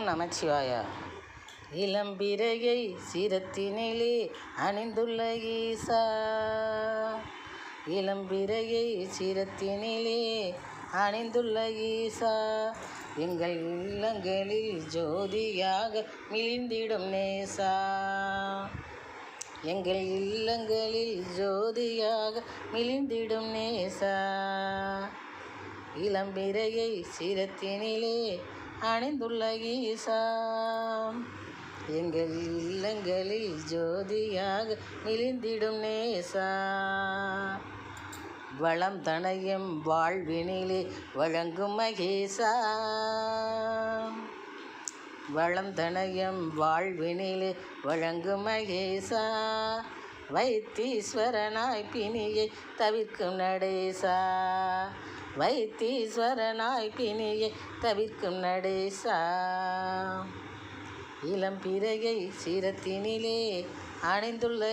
ஓம் நமச்சிவாயா. இளம்பிறையை சிரத்தினிலே அணிந்துள்ள ஈசா. இளம்பிறையை சிரத்தினிலே அணிந்துள்ள ஈசா. எங்கள் இல்லங்களில் ஜோதியாக மிளிந்திடும் நேசா. எங்கள் இல்லங்களில் ஜோதியாக மிளிந்திடும் நேசா. இளம்பிறையை சிரத்தினிலே அணிந்துள்ள ஈசா எங்கள் இல்லங்களில் ஜோதியாக மிளிந்திடும் நேசா. வளம் தனையும் வாழ்வினிலே வழங்கும் மகேசா. வளம் தனையும் வாழ்வினிலே வழங்கும் மகேசா. வைத்தீஸ்வரனாய் பிணியை தவிர்க்கும் நடேசா. வைத்தீஸ்வரனாய் பிணியை தவிர்க்கும் நடேசா பிறகை சிரத்தினிலே அணிந்துள்ள